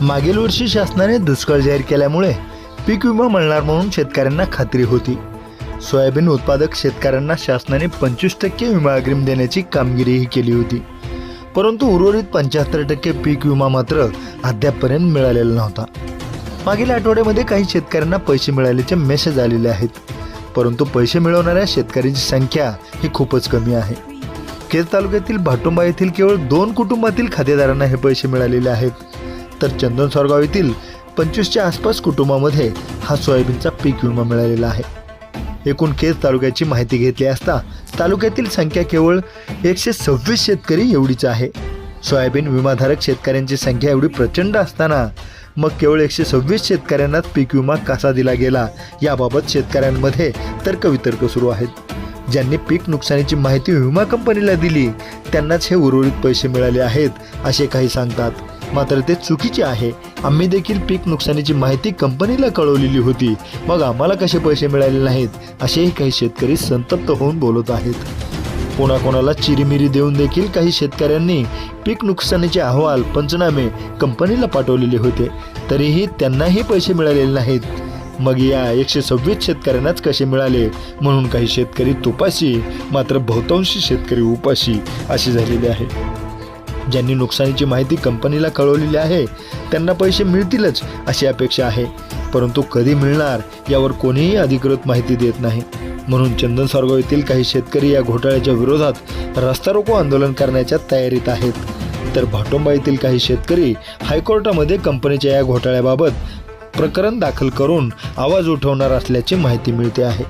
मागील वर्षी शासनाने दुष्काळ जाहीर केल्यामुळे पीक विमा मिळणार म्हणून शेतकऱ्यांना खात्री होती. सोयाबीन उत्पादक शेतकऱ्यांना शासनाने पंचवीस टक्के विमा अग्रिम देण्याची कामगिरीही केली होती. परंतु उर्वरित पंच्याहत्तर टक्के पीक विमा मात्र अद्यापपर्यंत मिळालेला नव्हता. मागील आठवड्यामध्ये काही शेतकऱ्यांना पैसे मिळाल्याचे मेसेज आलेले आहेत. परंतु पैसे मिळवणाऱ्या शेतकऱ्यांची संख्या ही खूपच कमी आहे. केज तालुक्यातील भाटुंबा येथील केवळ दोन कुटुंबातील खातेदारांना हे पैसे मिळालेले आहेत. तर चंदन सोरगाव येथील पंचवीसच्या आसपास कुटुंबामध्ये हा सोयाबीनचा पीक विमा मिळालेला आहे. एकूण केज तालुक्याची माहिती घेतली असता तालुक्यातील संख्या केवळ एकशे सव्वीस शेतकरी एवढीच आहे. सोयाबीन विमाधारक शेतकऱ्यांची संख्या एवढी प्रचंड असताना मग केवळ एकशे सव्वीस शेतकऱ्यांनाच पीक विमा कसा दिला गेला याबाबत शेतकऱ्यांमध्ये तर्कवितर्क सुरू आहेत. ज्यांनी पीक नुकसानीची माहिती विमा कंपनीला दिली त्यांनाच हे उर्वरित पैसे मिळाले आहेत असे काही सांगतात. मात्र ते चुकीचे आहे. आम्ही देखील पीक नुकसानीची माहिती कंपनीला कळवलेली होती. मग आम्हाला कसे पैसे मिळाले नाहीत? असेही काही शेतकरी संतप्त होऊन बोलत आहेत. कोणाकोणाला चिरीमिरी देऊन देखील काही शेतकऱ्यांनी पीक नुकसानीचे अहवाल पंचनामे कंपनीला पाठवलेले होते. तरीही त्यांनाही पैसे मिळालेले नाहीत. मग या एकशे सव्वीस शेतकऱ्यांनाच कसे मिळाले? म्हणून काही शेतकरी तुपाशी मात्र बहुतांशी शेतकरी उपाशी असे झालेले आहे ज्यांनी नुकसानीची माहिती कंपनीला कळवलेली आहे त्यांना पैसे मिळतीलच अशी अपेक्षा आहे. परंतु कधी मिळणार यावर कोणीही अधिकृत माहिती देत नाही. म्हणून चंदन सारगाव येथील काही शेतकरी या घोटाळ्याच्या विरोधात रस्ता रोको आंदोलन करण्याच्या तयारीत आहेत. तर भाटोंबा येथील काही शेतकरी हायकोर्टामध्ये कंपनीच्या या घोटाळ्याबाबत प्रकरण दाखल करून आवाज उठवणार असल्याची माहिती मिळते आहे.